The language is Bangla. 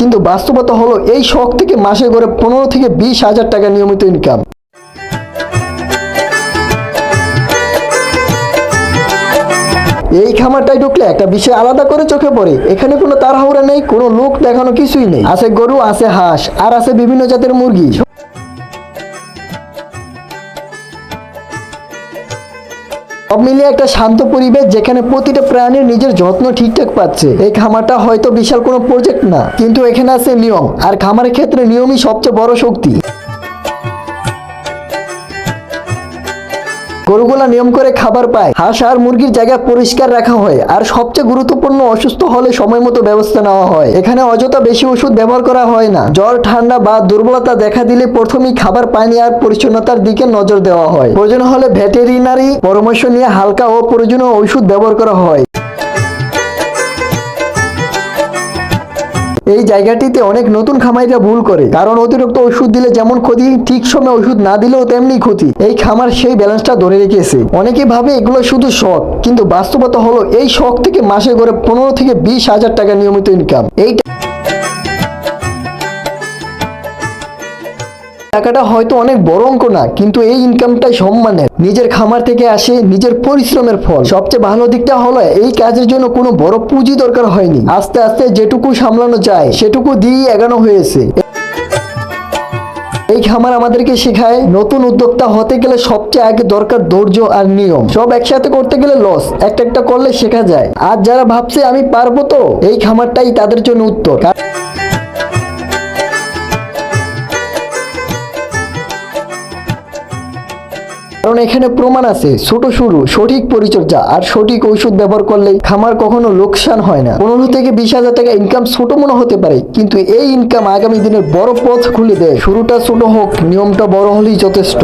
কিন্তু বাস্তবতা হলো এই শখ থেকে মাসে করে পনেরো থেকে বিশ হাজার টাকা নিয়মিত ইনকাম এই খামারটায় ঢুকলে একটা বিষয় আলাদা করে চোখে পড়ে। এখানে কোনো তাড়াহুড়া নেই, কোনো লোক দেখানো কিছুই নেই। আছে গরু, আছে হাঁস, আর আছে বিভিন্ন জাতের মুরগি। সব মিলিয়ে একটা শান্ত পরিবেশ যেখানে প্রতিটা প্রাণীর নিজের যত্ন ঠিকঠাক পাচ্ছে। এই খামারটা হয়তো বিশাল কোনো প্রজেক্ট না, কিন্তু এখানে আছে নিয়ম, আর খামারের ক্ষেত্রে নিয়মই সবচেয়ে বড় শক্তি। গরুগুলা নিয়ম করে খাবার পায়। হাঁস আর মুরগির জায়গা পরিষ্কার রাখা হয় আর সবচেয়ে গুরুত্বপূর্ণ অসুস্থ হলে সময় মতো ব্যবস্থা নেওয়া হয়। এখানে অযথা বেশি ওষুধ ব্যবহার করা হয় না। জ্বর, ঠান্ডা বা দুর্বলতা দেখা দিলে প্রথমেই খাবার পানি আর পরিচ্ছন্নতার দিকে নজর দেওয়া হয়। প্রয়োজন হলে ভেটেরিনারি পরামর্শ নিয়ে হালকা ও প্রয়োজনীয় ওষুধ ব্যবহার করা হয়। এই জায়গাটিতে অনেক নতুন খামারিরা ভুল করে, কারণ অতিরিক্ত ওষুধ দিলে যেমন ক্ষতি, ঠিক সময় ওষুধ না দিলেও তেমনি ক্ষতি। এই খামার সেই ব্যালেন্সটা ধরে রেখেছে। অনেকে ভাবে এগুলো শুধু শখ, কিন্তু বাস্তবতা হলো এই শখ থেকে মাসে করে পনেরো থেকে বিশ হাজার টাকা নিয়মিত ইনকাম এই টাকাটা হয়তো অনেক বড় অঙ্ক না, কিন্তু এই ইনকামটাই সম্মানের। নিজের খামার থেকে আসে, নিজের পরিশ্রমের ফল। সবচেয়ে ভালো দিকটা হলো, এই কাজের জন্য কোনো বড় পুঁজি দরকার হয়নি। আস্তে আস্তে যেটুকু সামলানো যায়, সেটুকু দিয়েই এগানো হয়েছে। এই খামার আমাদেরকে শেখায়, নতুন উদ্যোক্তা হতে গেলে সবচেয়ে আগে দরকার ধৈর্য আর নিয়ম। সব একসাথে করতে গেলে লস একটা একটা করলে শেখা যায়। আর যারা ভাবছে আমি পারব তো, এই খামারটাই তাদের জন্য উত্তর। কারণ এখানে প্রমাণ আছে, ছোট শুরু, সঠিক পরিচর্যা আর সঠিক ঔষধ ব্যবহার করলে খামার কখনো লোকসান হয় না। পনেরো থেকে বিশ হাজার টাকা ইনকাম ছোট মনে হতে পারে, কিন্তু এই ইনকাম আগামী দিনের বড় পথ খুলে দেয়। শুরুটা ছোট হোক, নিয়মটা বড় হলেই যথেষ্ট।